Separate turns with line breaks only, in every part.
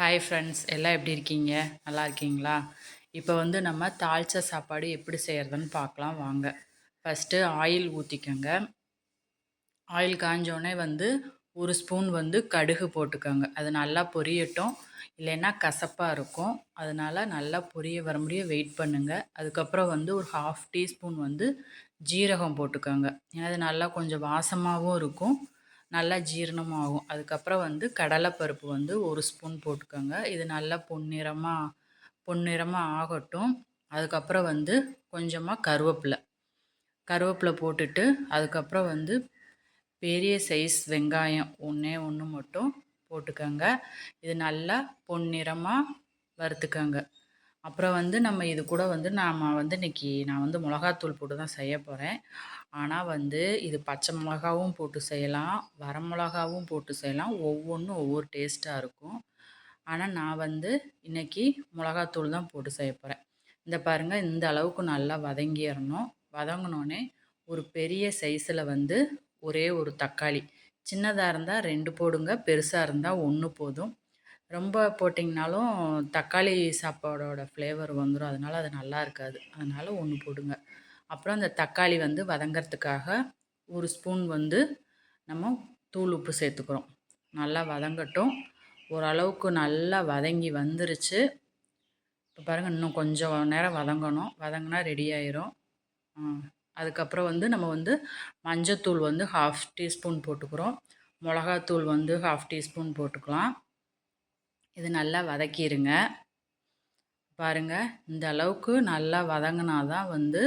hi friends எல்லாம் எப்படி இருக்கீங்க நல்லா இருக்கீங்களா இப்போ வந்து நம்ம தாளிச்ச சாப்பாடு எப்படி செய்கிறதுன்னு பார்க்கலாம் வாங்க ஃபஸ்ட்டு ஆயில் ஊற்றிக்கோங்க ஆயில் காஞ்சோடனே வந்து ஒரு ஸ்பூன் வந்து கடுகு போட்டுக்கோங்க அது நல்லா பொரியட்டும் இல்லைன்னா கசப்பாக இருக்கும் அதனால் நல்லா பொரிய வர முடிய வெயிட் பண்ணுங்கள் அதுக்கப்புறம் வந்து ஒரு ஹாஃப் டீஸ்பூன் வந்து ஜீரகம் போட்டுக்கோங்க ஏன்னா அது நல்லா கொஞ்சம் வாசமாகவும் இருக்கும் நல்லா ஜீரணமாகும் அதுக்கப்புறம் வந்து கடலைப்பருப்பு வந்து ஒரு ஸ்பூன் போட்டுக்கோங்க இது நல்லா பொன்னிறமாக பொன்னிறமாக ஆகட்டும் அதுக்கப்புறம் வந்து கொஞ்சமாக கருவேப்பிலை கருவேப்பிலை போட்டுட்டு அதுக்கப்புறம் வந்து பெரிய சைஸ் வெங்காயம் ஒன்றே ஒன்று மட்டும் போட்டுக்கோங்க இது நல்லா பொன்னிறமாக வறுத்துக்கோங்க அப்புறம் வந்து நம்ம இது கூட வந்து நாம் வந்து இன்றைக்கி நான் வந்து மிளகாத்தூள் போட்டு தான் செய்ய போகிறேன் ஆனால் வந்து இது பச்சை மிளகாவும் போட்டு செய்யலாம் வரமிளகாவும் போட்டு செய்யலாம் ஒவ்வொன்றும் ஒவ்வொரு டேஸ்ட்டாக இருக்கும் ஆனால் நான் வந்து இன்றைக்கி மிளகாத்தூள் தான் போட்டு செய்ய போகிறேன் இந்த பாருங்கள் இந்த அளவுக்கு நல்லா வதங்கிடணும் வதங்கினோடனே ஒரு பெரிய சைஸில் வந்து ஒரே ஒரு தக்காளி சின்னதாக இருந்தால் ரெண்டு போடுங்க பெருசாக இருந்தால் ஒன்று போதும் ரொம்ப போட்டிங்கனாலும் தக்காளி சாப்பாடோட ஃப்ளேவர் வந்துடும் அதனால் அது நல்லா இருக்காது அதனால் ஒன்று போடுங்க அப்புறம் அந்த தக்காளி வந்து வதங்கிறதுக்காக ஒரு ஸ்பூன் வந்து நம்ம தூள் உப்பு சேர்த்துக்கிறோம் நல்லா வதங்கட்டும் ஓரளவுக்கு நல்லா வதங்கி வந்துருச்சு இப்போ பாருங்கள் இன்னும் கொஞ்சம் நேரம் வதங்கணும் வதங்கினா ரெடி ஆயிரும் அதுக்கப்புறம் வந்து நம்ம வந்து மஞ்சத்தூள் வந்து ஹாஃப் டீஸ்பூன் போட்டுக்கிறோம் மிளகாத்தூள் வந்து ஹாஃப் டீஸ்பூன் போட்டுக்கலாம் இது நல்லா வதக்கிடுங்க பாருங்கள் இந்த அளவுக்கு நல்லா வதங்கினா தான் வந்து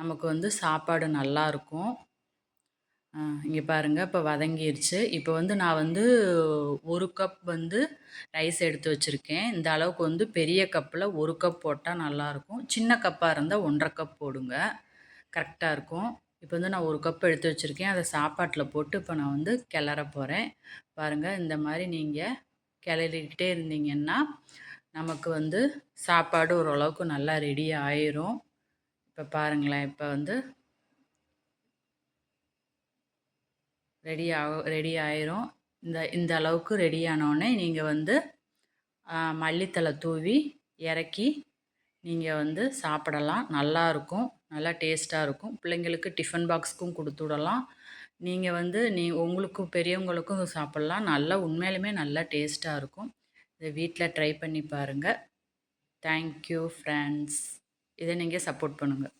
நமக்கு வந்து சாப்பாடு நல்லாயிருக்கும் இங்கே பாருங்கள் இப்போ வதங்கிடுச்சு இப்போ வந்து நான் வந்து ஒரு கப் வந்து ரைஸ் எடுத்து வச்சுருக்கேன் இந்த அளவுக்கு வந்து பெரிய கப்பில் ஒரு கப் போட்டால் நல்லாயிருக்கும் சின்ன கப்பாக இருந்தால் ஒன்றரை கப் போடுங்க கரெக்டாக இருக்கும் இப்போ வந்து நான் ஒரு கப் எடுத்து வச்சுருக்கேன் அதை சாப்பாட்டில் போட்டு இப்போ நான் வந்து கிளற போகிறேன் பாருங்கள் இந்த மாதிரி நீங்கள் கிளறிக்கிட்டே இருந்தீங்கன்னா நமக்கு வந்து சாப்பாடு ஓரளவுக்கு நல்லா ரெடி ஆயிரும் இப்போ பாருங்களேன் இப்போ வந்து ரெடி ஆக ரெடி ஆயிரும் இந்த இந்த அளவுக்கு ரெடி ஆனோடனே நீங்கள் வந்து மல்லித்தலை தூவி இறக்கி நீங்கள் வந்து சாப்பிடலாம் நல்லாயிருக்கும் நல்லா டேஸ்ட்டாக இருக்கும் பிள்ளைங்களுக்கு டிஃபன் பாக்ஸுக்கும் கொடுத்து விடலாம் நீங்கள் வந்து நீ உங்களுக்கும் பெரியவங்களுக்கும் சாப்பிட்லாம் நல்லா உண்மையிலுமே நல்லா டேஸ்ட்டாக இருக்கும் இதை வீட்டில் ட்ரை பண்ணி பாருங்கள் தேங்க்யூ ஃப்ரெண்ட்ஸ் இதை நீங்கள் சப்போர்ட் பண்ணுங்கள்